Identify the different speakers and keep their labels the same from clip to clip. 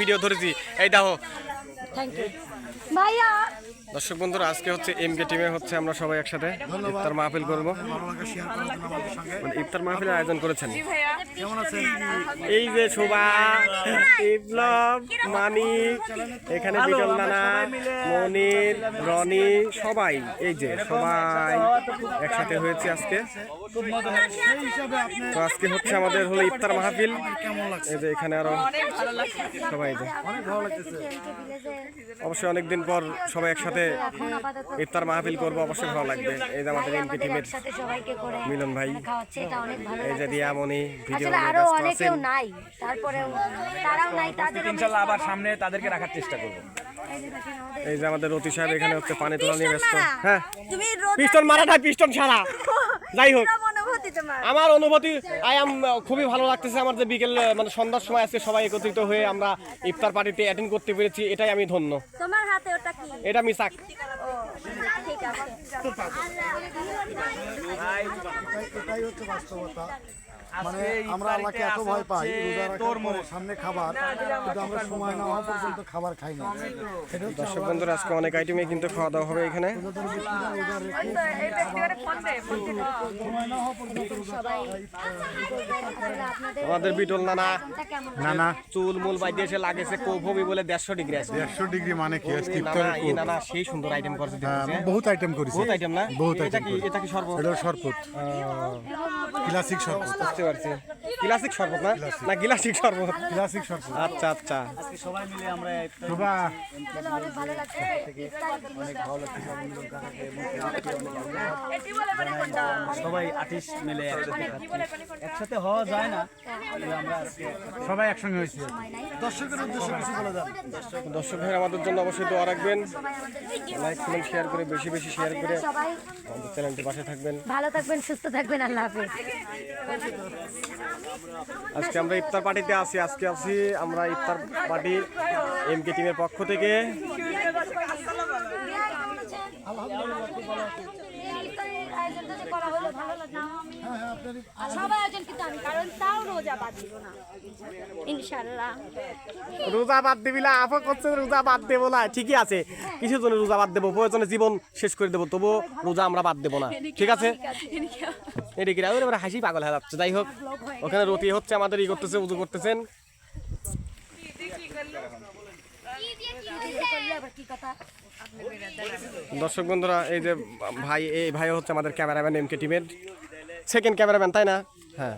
Speaker 1: Video ধরেছি। এই দেখো।
Speaker 2: থ্যাংক ইউ
Speaker 1: দর্শক বন্ধুরা আজকে হচ্ছে এম কে টিমে হচ্ছে আমরা সবাই একসাথে ইফতার মাহফিল করব। মানে ইফতার মাহফিলের আয়োজন করেছেন। এই যে শোভা বিপ্লব মানিক এখানে বিটল নানা মনির রনি সবাই এই যে সবাই একসাথে হয়েছে আজকে। তো আজকে হচ্ছে আমাদের হলো ইফতার মাহফিল। এই যে এখানে আরও সবাই যে। অবশ্যই অনেকদিন পর সবাই একসাথে ইফতার মাহফিল করব অবশ্যই ভালো লাগবে। এই যে আমাদের এমপি টিমের
Speaker 2: একসাথে সবাইকে করে
Speaker 1: মিলন ভাই
Speaker 2: খাওয়াচ্ছে এটা অনেক ভালো
Speaker 1: এই যে
Speaker 2: লাগছে
Speaker 1: দিয়ামণি ভিডিও
Speaker 2: আসলে
Speaker 1: আরও
Speaker 2: অনেকেও নাই তারপরেও তারাও নাই তাদের
Speaker 3: ইনশাল্লাহ আবার সামনে তাদেরকে রাখার চেষ্টা করব।
Speaker 1: এই যে আমাদের রতি সাহেব এখানে হচ্ছে পানি তোলা নিয়ে ব্যস্ত। হ্যাঁ? পিস্টন মারাটা পিস্টন ছাড়া যাই হোক। আমার অনুভূতি আই এম খুবই ভালো লাগতেছে আমার যে বিকেল মানে সন্ধ্যার সময় আজকে সবাই একত্রিত হয়ে আমরা ইফতার পার্টিতে অ্যাটেন্ড করতে পেরেছি এটাই আমি ধন্য
Speaker 4: তোমার হাতে ওটা কি
Speaker 1: এটা মিসাক
Speaker 4: ঠিক আছে
Speaker 5: মানে আমরা আল্লাহকে এত ভয় পাই সামনে খাবার কিন্তু আমরা সময় না হওয়া পর্যন্ত খাবার খাই না।
Speaker 1: দর্শক বন্ধুরা আজকে অনেক আইটেমে কিন্তু খাওয়া দাওয়া হবে এখানে। আমাদের বিটল নানা।
Speaker 2: কোনটা কেমন?
Speaker 6: না না
Speaker 1: চুল মূল বাইতে এসে লাগেছে কোভবি বলে দেড়শো ডিগ্রি আছে।
Speaker 6: একশো ডিগ্রি মানে কি?
Speaker 1: নানা। নানা সেই সুন্দর আইটেম করছে
Speaker 6: হ্যাঁ? বহুত আইটেম করেছি।
Speaker 1: বহুত আইটেম না?
Speaker 6: বহুত
Speaker 1: এটা
Speaker 6: আইটেম
Speaker 1: কি এটা কি
Speaker 6: এটা শরবত। ক্লাসিক শরবত
Speaker 1: বুঝতে পারছি। ক্লাসিক শরবত না? না গিলাসিক শরবত।
Speaker 6: ক্লাসিক শরবত।
Speaker 1: আচ্ছা আচ্ছা।
Speaker 3: আজকে সবাই মিলে আমরা
Speaker 6: শোভা।
Speaker 2: আসলে অনেক ভালো লাগছে।
Speaker 3: সবাই আর্টিস্ট মিলে একসাথে হওয়া যায় না আমরা আজকে
Speaker 6: সবাই একসঙ্গে হয়েছে।
Speaker 5: দর্শকের উদ্দেশ্যে কিছু বলে দেন।
Speaker 1: দর্শক ভাই আমাদের জন্য অবশ্যই দোয়া রাখবেন। লাইক কমেন্ট শেয়ার করে বেশি বেশি শেয়ার করে
Speaker 2: সবাই
Speaker 1: আমাদের চ্যানেলটি পাশে থাকবেন।
Speaker 2: ভালো থাকবেন সুস্থ থাকবেন আল্লাহ হাফেজ।
Speaker 1: আজকে আমরা ইফতার পার্টিতে আসি আজকে আসি আমরা ইফতার পার্টি এম কে টিমের পক্ষ থেকে।
Speaker 2: সবাই আয়োজন কিন্তু আমি
Speaker 4: কারণ তাও রোজা বাদ দিব না। ইনশাল্লাহ
Speaker 1: রোজা বাদ দিবি না আপা করছে রোজা বাদ দেবো না ঠিকই আছে। কিছু জন্য রোজা বাদ দেবো প্রয়োজনে জীবন শেষ করে দেবো তবুও রোজা আমরা বাদ দেবো না। ঠিক আছে? এদিকে হাসি পাগল হয়ে যাচ্ছে যাই হোক। ওখানে রতি হচ্ছে আমাদের ই করতেছে উজু করতেছেন
Speaker 2: আবার কি কথা
Speaker 1: দর্শক বন্ধুরা এই যে ভাই এই ভাই হচ্ছে আমাদের ক্যামেরাম্যান এম কে টিমের সেকেন্ড ক্যামেরাম্যান তাই না? হ্যাঁ।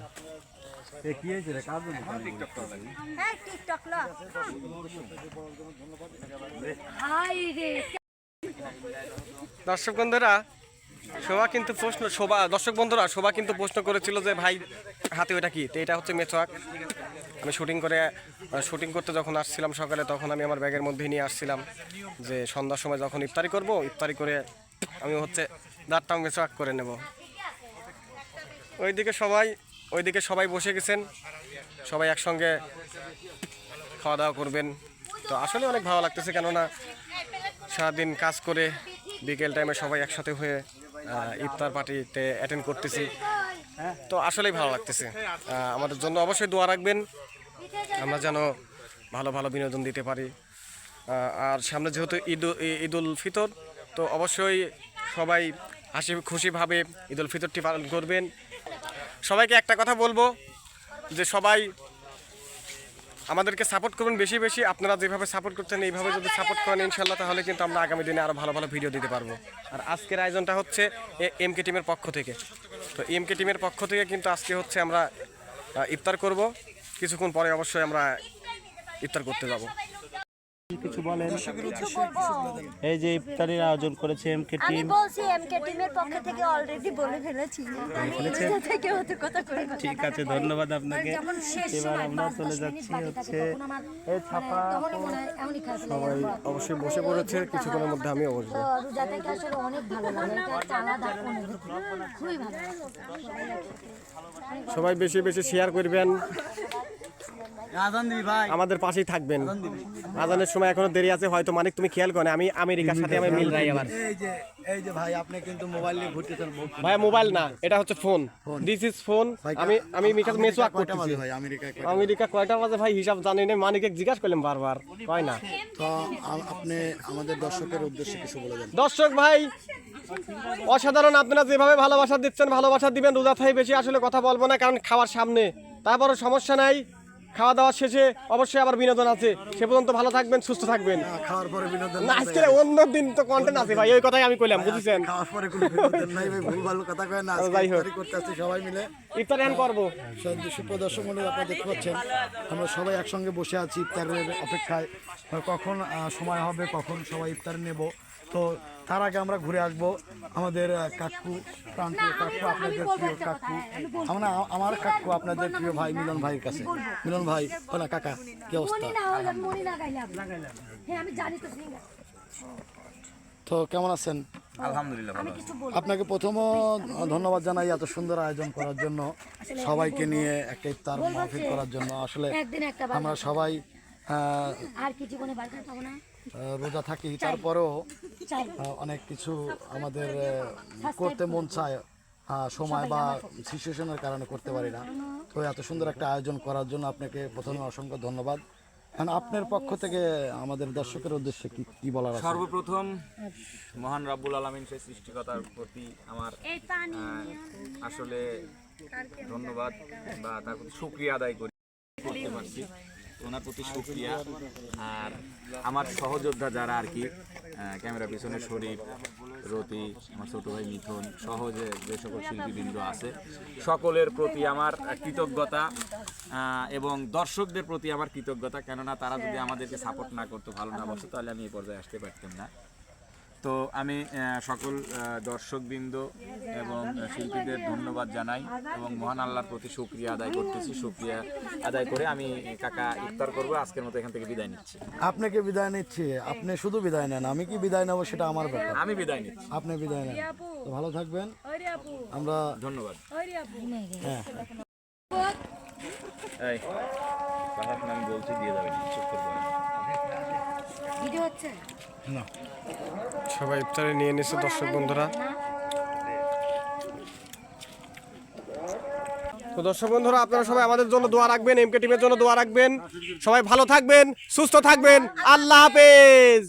Speaker 4: হ্যাঁ টিকটক লো।
Speaker 2: হাই রে।
Speaker 1: দর্শক বন্ধুরা শোভা কিন্তু প্রশ্ন শোভা দর্শক বন্ধুরা শোভা কিন্তু প্রশ্ন করেছিল যে ভাই হাতে ওটা কি? তো এটা হচ্ছে মেচোয়াক আমি শুটিং করে শুটিং করতে যখন আসছিলাম সকালে, তখন আমি আমার ব্যাগের মধ্যে নিয়ে আসছিলাম যে সন্ধ্যার সময় যখন ইফতারি করব, ইফতারি করে আমি হচ্ছে দাঁতটাও মেচোয়াক করে নেব। ওইদিকে সবাই ওইদিকে সবাই বসে গেছেন, সবাই একসঙ্গে খাওয়া দাওয়া করবেন। তো আসলে অনেক ভালো লাগতেছে, কেননা সারাদিন কাজ করে বিকেল টাইমে সবাই একসাথে হয়ে ইফতার পার্টিতে অ্যাটেন্ড করতেছি। তো আসলেই ভালো লাগতেছে। আমাদের জন্য অবশ্যই দোয়া রাখবেন। আমরা যেন ভালো ভালো বিনোদন দিতে পারি। আর সামনে যেহেতু ঈদ ঈদ উল ফিতর, তো অবশ্যই সবাই হাসি খুশিভাবে ঈদ উল ফিতরটি পালন করবেন। সবাইকে একটা কথা বলব, যে সবাই আমাদেরকে সাপোর্ট করবেন বেশি বেশি। আপনারা যেভাবে সাপোর্ট করতেন এইভাবে যদি সাপোর্ট করেন ইনশাল্লাহ তাহলে কিন্তু আমরা আগামী দিনে আরও ভালো ভালো ভিডিও দিতে পারব। আর আজকের আয়োজনটা হচ্ছে এম কে টিমের পক্ষ থেকে। তো এম কে টিমের পক্ষ থেকে কিন্তু আজকে হচ্ছে আমরা ইফতার করব। কিছুক্ষণ পরে অবশ্যই আমরা ইফতার করতে যাব।
Speaker 3: কিছু বলেন। এই যে ইফতারের আয়োজন করেছে এমকে
Speaker 4: আমি
Speaker 3: টিম।
Speaker 4: বলছি এমকে টিমের পক্ষ থেকে অলরেডি বলে ফেলেছি? থেকে হতে কথা করে
Speaker 3: ঠিক আছে ধন্যবাদ আপনাকে। এবার
Speaker 2: সময়
Speaker 3: আমরা চলে যাচ্ছি হচ্ছে এই ছাপা
Speaker 2: মনে
Speaker 1: সবাই অবশ্যই বসে পড়েছে কিছুক্ষণের মধ্যে আমি বসবো।
Speaker 2: রোজা থেকে আসলে অনেক ভালো লাগে এটা একটা আলাদা খুবই ভালো
Speaker 1: সবাই বেশি বেশি শেয়ার করবেন। আমাদের পাশেই থাকবেন। আজানের সময় এখনও দেরি আছে হয়তো মানিক তুমি খেয়াল করে আমি আমেরিকার সাথে আমি মিল রাই আবার।
Speaker 7: এই যে এই যে ভাই আপনি কিন্তু মোবাইল নিয়ে ঘুরতেছেন
Speaker 1: ভাই মোবাইল না এটা হচ্ছে ফোন দিস ইজ ফোন আমি আমি মিকাজ মেসওয়াক
Speaker 7: কয়টা
Speaker 1: করতেছি।
Speaker 7: ভাই আমেরিকায় কয়টা?
Speaker 1: আমেরিকা কয়টা বাজে ভাই হিসাব জানি না মানিকে জিজ্ঞাসা করলাম বারবার কয় না।
Speaker 7: তো আপনি আমাদের দর্শকের উদ্দেশ্যে কিছু বলে দেন।
Speaker 1: দর্শক ভাই অসাধারণ আপনারা যেভাবে ভালোবাসা দিচ্ছেন ভালোবাসা দিবেন রোজা থাই বেশি আসলে কথা বলব না কারণ খাওয়ার সামনে। তারপরও সমস্যা নাই। খাওয়া দাওয়া শেষে অবশ্যই আবার বিনোদন আছে। সে পর্যন্ত ভালো থাকবেন সুস্থ থাকবেন।
Speaker 7: খাওয়ার পরে বিনোদন
Speaker 1: না আজকে অন্য দিন তো কন্টেন্ট আছে ভাই ওই কথাই আমি কইলাম বুঝেছেন?
Speaker 7: খাওয়ার পরে কোনো বিনোদন নাই ভাই ভুল ভালো কথা কয় না আজকে ইফতারি করতে আসছি সবাই মিলে।
Speaker 1: ইফতার এখন করব।
Speaker 7: সুপ্রদর্শক মন্ডলী আপনারা দেখতে পাচ্ছেন আমরা সবাই একসঙ্গে বসে আছি ইফতারের অপেক্ষায়। কখন সময় হবে কখন সবাই ইফতার নেব তো তার আগে আমরা ঘুরে আসব আমাদের কাকু প্রান্তীয় কাকু আপনাদের প্রিয় কাকু। আমরা আমার কাকু আপনাদের প্রিয় ভাই মিলন ভাইয়ের কাছে। মিলন ভাই ও না কাকা কি অবস্থা?
Speaker 2: হ্যাঁ তো
Speaker 7: কেমন আছেন?
Speaker 3: আলহামদুলিল্লাহ
Speaker 2: আমি কিছু বলব
Speaker 7: আপনাকে প্রথম ধন্যবাদ জানাই এত সুন্দর আয়োজন করার জন্য সবাইকে নিয়ে একটা ইফতার মাহফিল করার জন্য। আসলে আমরা সবাই
Speaker 2: আর কি জীবনে না?
Speaker 7: আহ, রোজা থাকি তারপরেও অনেক কিছু আমাদের করতে মন চায়। আহ, সময় বা সিচুয়েশনের কারণে করতে পারি না। তো এত সুন্দর একটা আয়োজন করার জন্য আপনাকে প্রথমে অসংখ্য ধন্যবাদ। এখন আপনার পক্ষ থেকে আমাদের দর্শকের উদ্দেশ্যে কি কি বলার আছে?
Speaker 8: সর্বপ্রথম মহান রাব্বুল আলামিন সেই সৃষ্টিকতার প্রতি আমার আসলে ধন্যবাদ বা তার প্রতি শুক্রিয়া আদায় করি। করতে পারছি। ওনার প্রতি সুক্রিয়া। আর আমার সহযোদ্ধা যারা আর কি ক্যামেরা পিছনে শরীফ রতি আমার ছোটো ভাই মিথুন সহজে যে সকল শিল্পীবৃন্দ আছে সকলের প্রতি আমার কৃতজ্ঞতা এবং দর্শকদের প্রতি আমার কৃতজ্ঞতা। কেননা তারা যদি আমাদেরকে সাপোর্ট না করতো ভালো না বসে তাহলে আমি এই পর্যায়ে আসতে পারতাম না। তো আমি সকল দর্শকবৃন্দ এবং শিল্পীদের ধন্যবাদ জানাই এবং মহান আল্লাহর প্রতি শুক্রিয়া আদায় করতেছি। শুক্রিয়া আদায় করে আমি কাকা ইফতার করব। আজকের মতো এখান থেকে বিদায় নিচ্ছি।
Speaker 7: আপনাকে বিদায় নিচ্ছি? আপনি শুধু বিদায় নেন। আমি কি বিদায় নেব সেটা আমার ব্যাপার।
Speaker 8: আমি বিদায় নিচ্ছি।
Speaker 7: আপনি বিদায় নেন। তো ভালো থাকবেন। আমরা
Speaker 8: ধন্যবাদ।
Speaker 7: হ্যাঁ।
Speaker 8: আমি বলছি দিয়ে যাবেন। চুপ করব না।
Speaker 1: সবাই ইফতারে নিয়ে নিচ্ছে দর্শক বন্ধুরা। তো দর্শক বন্ধুরা আপনারা সবাই আমাদের জন্য দোয়া রাখবেন এমকে টিমের জন্য দোয়া রাখবেন। সবাই ভালো থাকবেন সুস্থ থাকবেন। আল্লাহ হাফেজ।